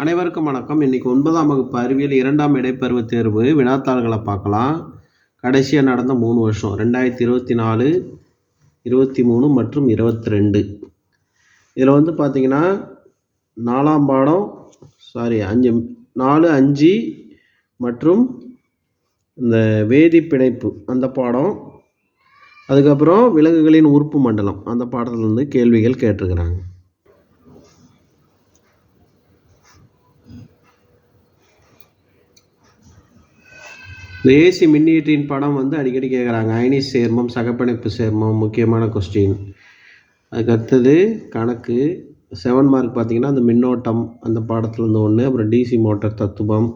அனைவருக்கும் வணக்கம். இன்றைக்கி ஒன்பதாம் வகுப்பு அறிவியல் இரண்டாம் இடைப்பருவ தேர்வு வினாத்தாள்களை பார்க்கலாம். கடைசியாக நடந்த மூணு வருஷம் ரெண்டாயிரத்தி இருபத்தி நாலு இருபத்தி மூணு மற்றும் இருபத்தி ரெண்டு இதில் வந்து பார்த்திங்கன்னா நாலாம் பாடம் சாரி அஞ்சு நாலு அஞ்சு மற்றும் இந்த வேதி பிணைப்பு அந்த பாடம். அதுக்கப்புறம் விலங்குகளின் உறுப்பு மண்டலம் அந்த பாடத்துலேருந்து கேள்விகள் கேட்டிருக்கிறாங்க. இந்த ஏசி மின்னியற்றின் படம் வந்து அடிக்கடி கேட்குறாங்க அயனி சேர்மம் சகப்பிணைப்பு சேர்மம் முக்கியமான கொஸ்டின் அதுக்கு அடுத்தது கணக்கு. செவன் மார்க் பார்த்தீங்கன்னா அந்த மின்னோட்டம் அந்த பாடத்துலேருந்து ஒன்று அப்புறம் டிசி மோட்டார் தத்துவம்.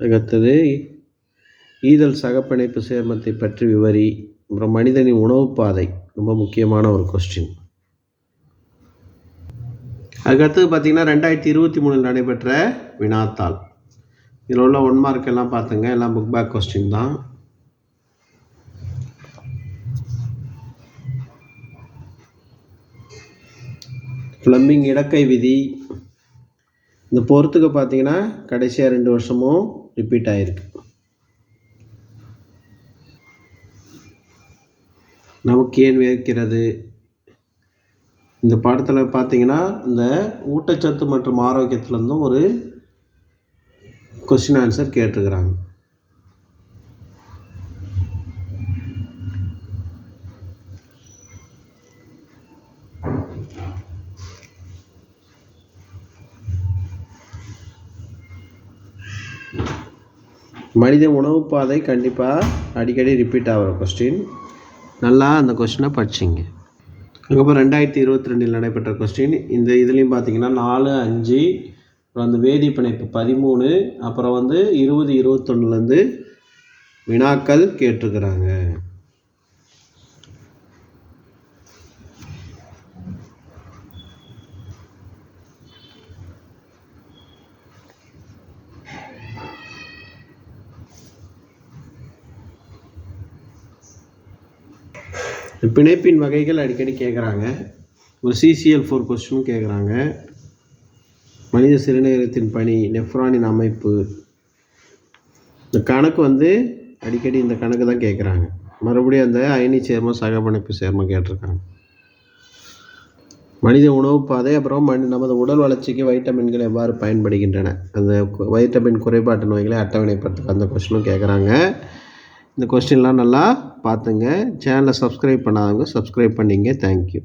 அதுக்கு அடுத்தது ஈதல் சகப்பிணைப்பு சேர்மத்தை பற்றி விவரி. அப்புறம் மனிதனின் உணவு பாதை ரொம்ப முக்கியமான ஒரு கொஸ்டின் அதுக்கடுத்தது பார்த்தீங்கன்னா ரெண்டாயிரத்தி இருபத்தி மூணில் நடைபெற்ற வினாத்தாள். இதில் உள்ள ஒன் மார்க் எல்லாம் பார்த்துங்க. எல்லாம் புக் பேக் கொஸ்டின் தான். ஃப்ளம்பிங் இடக்கை விதி. இந்த பொறுத்துக்கு பார்த்தீங்கன்னா கடைசியாக ரெண்டு வருஷமும் ரிப்பீட் ஆகிருக்கு நமக்கு ஏன் வேர்க்கிறது இந்த பாடத்தில் பார்த்தீங்கன்னா இந்த ஊட்டச்சத்து மற்றும் ஆரோக்கியத்துலேருந்தும் ஒரு கொஸ்டின் ஆன்சர் கேட்டிருக்கிறாங்க. மனித உணவு பாதை கண்டிப்பாக அடிக்கடி ரிப்பீட் ஆகிற கொஸ்டின் நல்லா அந்த கொஸ்டினை படிச்சிங்க. அதுக்கப்புறம் ரெண்டாயிரத்தி இருபத்தி ரெண்டில் நடைபெற்ற கொஸ்டின் இந்த இதுலேயும் பார்த்தீங்கன்னா நாலு அஞ்சு அப்புறம் அந்த வேதி பிணைப்பு பதிமூணு அப்புறம் வந்து இருபது இருபத்தொன்னுலேருந்து வினாக்கள் கேட்டிருக்கிறாங்க. பிணைப்பின் வகைகள் அடிக்கடி கேட்குறாங்க ஒரு சிசிஎல் ஃபோர் கொஸ்டினும் கேட்குறாங்க மனித சிறுநீரகத்தின் பணி நெஃப்ரானின் அமைப்பு. இந்த கணக்கு வந்து அடிக்கடி இந்த கணக்கு தான் கேட்குறாங்க மறுபடியும் அந்த அயனி சேர்மம் சகப்பணைப்பு சேர்மம் கேட்டிருக்காங்க. மனித உணவு பாதை அப்புறம் மனி நமது உடல் வளர்ச்சிக்கு வைட்டமின்கள் எவ்வாறு பயன்படுகின்றன? அந்த வைட்டமின் குறைபாட்டு நோய்களை அட்டவணைப்படுத்துக்கு அந்த கொஸ்டினும் கேட்குறாங்க இந்த கொஸ்டின்லாம் நல்லா பார்த்துங்க சேனலை சப்ஸ்கிரைப் பண்ணாதவங்க சப்ஸ்கிரைப் பண்ணிங்க. தேங்க்யூ